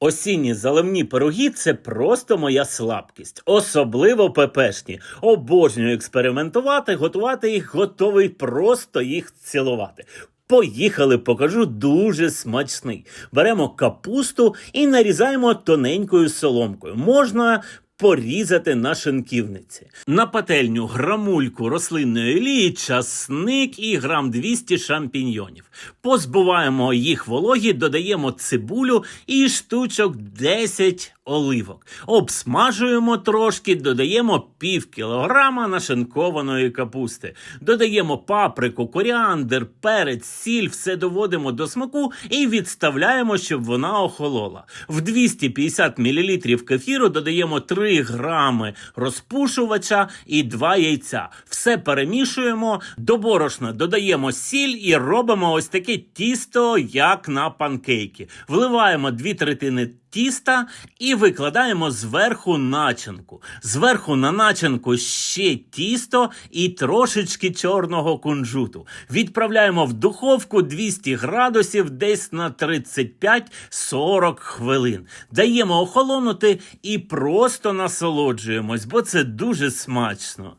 Осінні заливні пироги це просто моя слабкість, особливо пепешні. Обожнюю експериментувати, готувати їх, готовий просто їх цілувати. Поїхали, покажу дуже смачний. Беремо капусту і нарізаємо тоненькою соломкою. Можна порізати на шинківниці. На пательню грамульку рослинної олії, часник і грам 200 шампіньйонів. Позбуваємо їх вологі, додаємо цибулю і штучок 10 оливок. Обсмажуємо трошки, додаємо пів кілограма нашинкованої капусти. Додаємо паприку, коріандр, перець, сіль, все доводимо до смаку і відставляємо, щоб вона охолола. В 250 мл кефіру додаємо 3 грами розпушувача і 2 яйця. Все перемішуємо, до борошна додаємо сіль і робимо ось таке тісто, як на панкейки. Вливаємо 2 третини тіста і викладаємо зверху начинку. Зверху на начинку ще тісто і трошечки чорного кунжуту. Відправляємо в духовку 200 градусів десь на 35-40 хвилин. Даємо охолонути і просто насолоджуємось, бо це дуже смачно.